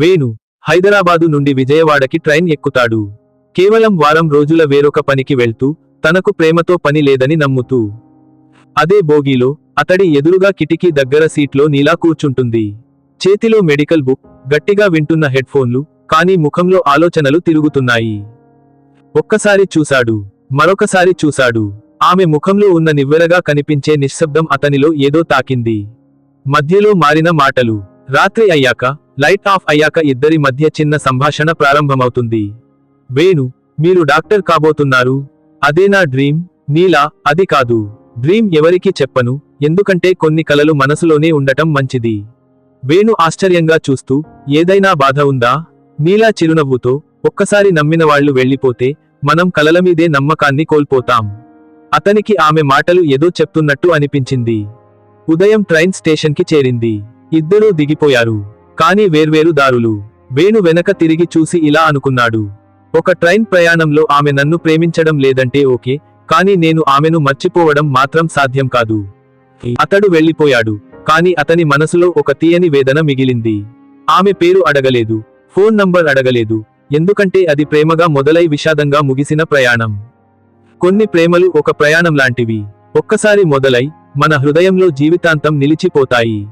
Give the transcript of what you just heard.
వేణు హైదరాబాదు నుండి విజయవాడకి ట్రైన్ ఎక్కుతాడు. కేవలం వారం రోజుల వేరొక పనికి వెళ్తూ తనకు ప్రేమతో పని లేదని నమ్ముతూ. అదే బోగీలో అతడి ఎదురుగా కిటికీ దగ్గర సీట్లో నీలా కూర్చుంటుంది. చేతిలో మెడికల్ బుక్ గట్టిగా వింటున్న హెడ్ఫోన్లు కానీ ముఖంలో ఆలోచనలు తిరుగుతున్నాయి. ఒక్కసారి చూశాడు మరొకసారి చూశాడు. ఆమె ముఖంలో ఉన్న నివ్వెరగా కనిపించే నిశ్శబ్దం అతనిలో ఏదో తాకింది. మధ్యలో మారిన మాటలు రాత్రి అయ్యాక లైట్ ఆఫ్ అయ్యాక ఇద్దరి మధ్య చిన్న సంభాషణ ప్రారంభమవుతుంది. వేణు మీరు డాక్టర్ కాబోతున్నారు. అదేనా డ్రీమ్ నీలా అది కాదు. డ్రీమ్ ఎవరికి చెప్పను ఎందుకంటే కొన్ని కలలు మనసులోనే ఉండటం మంచిది. వేణు ఆశ్చర్యంగా చూస్తూ ఏదైనా బాధ ఉందా? నీలా చిరునవ్వుతో ఒక్కసారి నమ్మిన వాళ్ళు వెళ్ళిపోతే మనం కలల మీదే నమ్మకాన్ని కోల్పోతాం. అతనికి ఆమె మాటలు ఏదో చెప్తున్నట్టు అనిపించింది. ఉదయం ట్రైన్ స్టేషన్కి చేరింది. ఇద్దరూ దిగిపోయారు. కానీ వేర్వేరు దారులు. వేణు వెనక తిరిగి చూసి ఇలా అనుకున్నాడు. ఒక ట్రైన్ ప్రయాణంలో ఆమె నన్ను ప్రేమించడం లేదంటే ఓకే కానీ నేను ఆమెను మర్చిపోవడం మాత్రం సాధ్యం కాదు. అతడు వెళ్ళిపోయాడు కాని అతని మనసులో ఒక తీయని వేదన మిగిలింది. ఆమె పేరు అడగలేదు ఫోన్ నంబర్ అడగలేదు ఎందుకంటే అది ప్రేమగా మొదలై విషాదంగా ముగిసిన ప్రయాణం. కొన్ని ప్రేమలు ఒక ప్రయాణం లాంటివి ఒక్కసారి మొదలై మన హృదయంలో జీవితాంతం నిలిచిపోతాయి.